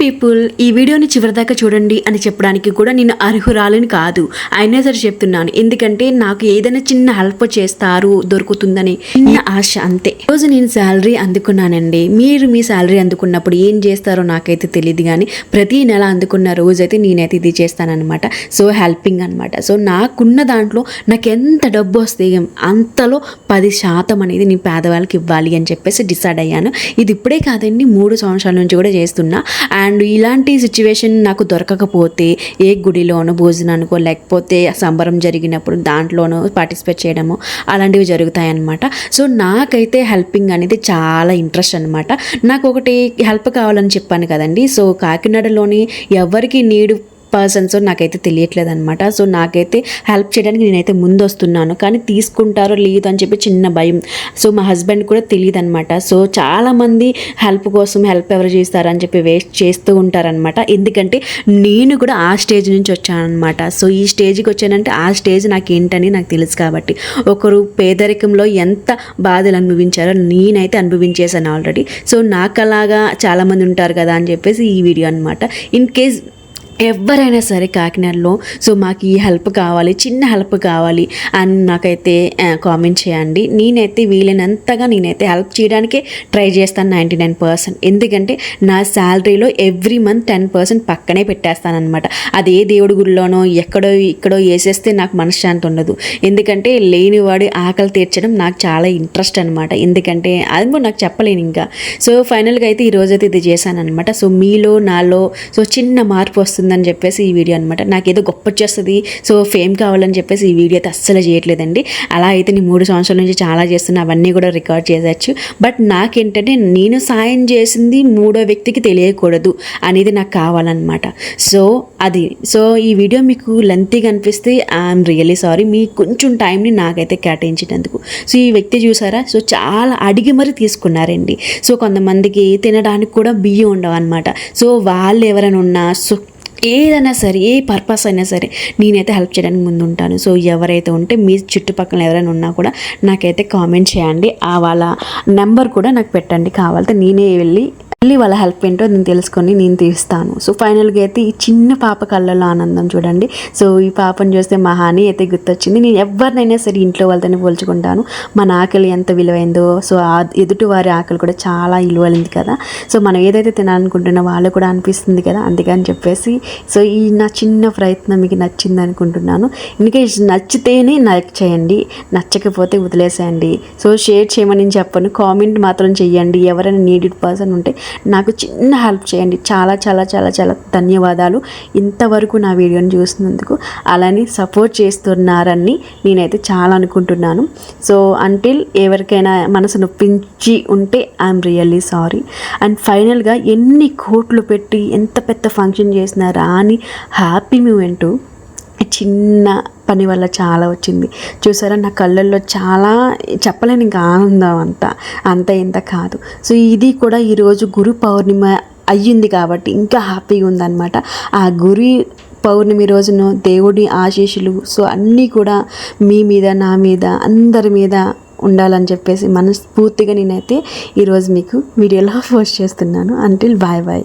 People ఈ వీడియోని చివరిదాకా చూడండి అని చెప్పడానికి కూడా నేను అర్హురాలని కాదు. అయినా సరే చెప్తున్నాను. ఎందుకంటే నాకు ఏదైనా చిన్న హెల్ప్ చేస్తారు దొరుకుతుందని చిన్న ఆశ అంతే. రోజు నేను శాలరీ అందుకున్నానండి. మీరు మీ శాలరీ అందుకున్నప్పుడు ఏం చేస్తారో నాకైతే తెలియదు కానీ ప్రతి నెల అందుకున్న రోజైతే నేనైతే ఇది చేస్తానన్నమాట. సో హెల్పింగ్ అనమాట సో నాకున్న దాంట్లో నాకు ఎంత డబ్బు వస్తే అంతలో పది శాతం అనేది నేను పేదవాళ్ళకి ఇవ్వాలి అని చెప్పేసి డిసైడ్ అయ్యాను. ఇది ఇప్పుడే కాదండి మూడు సంవత్సరాల నుంచి కూడా చేస్తున్నా. అండ్ అండ్ ఇలాంటి సిచ్యువేషన్ నాకు దొరకకపోతే ఏ గుడిలోనో భోజనానికో లేకపోతే సంబరం జరిగినప్పుడు దాంట్లోనూ పార్టిసిపేట్ చేయడము అలాంటివి జరుగుతాయన్నమాట. సో నాకైతే హెల్పింగ్ అనేది చాలా ఇంట్రెస్ట్ అనమాట నాకు ఒకటి హెల్ప్ కావాలని చెప్పాను కదండి. సో కాకినాడలోని ఎవరికి నీడు పర్సన్స్ నాకైతే తెలియట్లేదు అనమాట సో నాకైతే హెల్ప్ చేయడానికి నేనైతే ముందు వస్తున్నాను కానీ తీసుకుంటారో లేదు అని చెప్పి చిన్న భయం. సో మా హస్బెండ్ కూడా తెలియదు అనమాట సో చాలామంది హెల్ప్ కోసం హెల్ప్ ఎవరు చేస్తారని చెప్పి వేస్ట్ చేస్తూ ఉంటారనమాట ఎందుకంటే నేను కూడా ఆ స్టేజ్ నుంచి వచ్చానమాట సో ఈ స్టేజ్కి వచ్చానంటే ఆ స్టేజ్ నాకు ఏంటని నాకు తెలుసు కాబట్టి. ఒకరు పేదరికంలో ఎంత బాధలు అనుభవించారో నేనైతే అనుభవించేసాను ఆల్రెడీ. సో నాకు అలాగా చాలామంది ఉంటారు కదా అని చెప్పేసి ఈ వీడియో అనమాట ఇన్ కేస్ ఎవరైనా సరే కాకినాడలో సో మాకు ఈ హెల్ప్ కావాలి చిన్న హెల్ప్ కావాలి అని నాకైతే కామెంట్ చేయండి. నేనైతే వీలైనంతగా నేనైతే హెల్ప్ చేయడానికే ట్రై చేస్తాను నైంటీ నైన్ పర్సెంట్ ఎందుకంటే నా శాలరీలో ఎవ్రీ మంత్ టెన్ పర్సెంట్ పక్కనే పెట్టేస్తానమాట అది ఏ దేవుడి గుడిలోనో ఎక్కడో ఇక్కడో వేసేస్తే నాకు మనశ్శాంతి ఉండదు. ఎందుకంటే లేనివాడి ఆకలి తీర్చడం నాకు చాలా ఇంట్రెస్ట్ అనమాట ఎందుకంటే అది నాకు చెప్పలేను ఇంకా. సో ఫైనల్గా అయితే ఈరోజు అయితే ఇది చేశాను అనమాట సో మీలో నాలో సో చిన్న మార్పు వస్తుంది. వస్తుందని చెప్పేసి ఈ వీడియో అనమాట నాకు ఏదో గొప్ప వచ్చేస్తుంది. సో ఫేమ్ కావాలని చెప్పేసి ఈ వీడియో అయితే అస్సలు చేయట్లేదండి. అలా అయితే నేను మూడు సంవత్సరాల నుంచి చాలా చేస్తున్నా. అవన్నీ కూడా రికార్డ్ చేసేచ్చు బట్ నాకేంటంటే నేను సాయం చేసింది మూడో వ్యక్తికి తెలియకూడదు అనేది నాకు కావాలన్నమాట. సో అది. సో ఈ వీడియో మీకు లెంతీగా అనిపిస్తే ఐఎమ్ రియలీ సారీ మీ కొంచెం టైంని నాకైతే కేటాయించినందుకు. సో ఈ వ్యక్తి చూసారా? సో చాలా అడిగి మరి తీసుకున్నారండి. సో కొంతమందికి తినడానికి కూడా బియ్యం ఉండవు అనమాట సో వాళ్ళు ఎవరైనా ఉన్నా సో ఏదైనా సరే ఏ పర్పస్ అయినా సరే నేనైతే హెల్ప్ చేయడానికి ముందు ఉంటాను సో ఎవరైతే ఉంటే మీ చుట్టుపక్కల ఎవరైనా ఉన్నా కూడా నాకైతే కామెంట్ చేయండి. ఆ వాళ్ళ నెంబర్ కూడా నాకు పెట్టండి. కావాలంటే నేనే వెళ్ళి మళ్ళీ వాళ్ళ హెల్ప్ ఏంటో నేను తెలుసుకొని నేను తీస్తాను. సో ఫైనల్గా అయితే ఈ చిన్న పాప కళ్ళలో ఆనందం చూడండి. సో ఈ పాపను చూస్తే మా అయితే గుర్తొచ్చింది. నేను ఎవరినైనా సరే ఇంట్లో వాళ్ళతోనే పోల్చుకుంటాను. మన ఆకలి ఎంత విలువైందో సో ఆ ఎదుటి వారి ఆకలి కూడా చాలా విలువైంది కదా. సో మనం ఏదైతే తినాలనుకుంటున్నా వాళ్ళు కూడా అనిపిస్తుంది కదా. అందుకని చెప్పేసి సో ఈ నా చిన్న ప్రయత్నం మీకు నచ్చింది అనుకుంటున్నాను. ఇంకా నచ్చితేనే లైక్ చేయండి. నచ్చకపోతే వదిలేసేయండి. సో షేర్ చేయమని చెప్పను. కామెంట్ మాత్రం చెయ్యండి. ఎవరైనా నీడెడ్ పర్సన్ ఉంటే నాకు చిన్న హెల్ప్ చేయండి. చాలా చాలా చాలా చాలా ధన్యవాదాలు. ఇంతవరకు నా వీడియోని చూసినందుకు అలానే సపోర్ట్ చేస్తున్నారని నేనైతే చాలా అనుకుంటున్నాను. సో అంటిల్ ఎవరికైనా మనసు నొప్పించి ఉంటే ఐఎమ్ రియల్లీ సారీ అండ్ ఫైనల్గా ఎన్ని కోట్లు పెట్టి ఎంత పెద్ద ఫంక్షన్ చేసినా రాని హ్యాపీ మూమెంటు చిన్న పని వల్ల చాలా వచ్చింది. చూసారా నా కళ్ళల్లో చాలా చెప్పలేని ఇంకా ఆనందం అంతా. అంత ఇంత కాదు. సో ఇది కూడా ఈరోజు గురు పౌర్ణిమ అయ్యింది కాబట్టి ఇంకా హ్యాపీగా ఉందన్నమాట. ఆ గురి పౌర్ణమి రోజున దేవుడి ఆశీస్సులు సో అన్నీ కూడా మీ మీద నా మీద అందరి మీద ఉండాలని చెప్పేసి మనస్ఫూర్తిగా నేనైతే ఈరోజు మీకు వీడియోలో పోస్ట్ చేస్తున్నాను. Until bye bye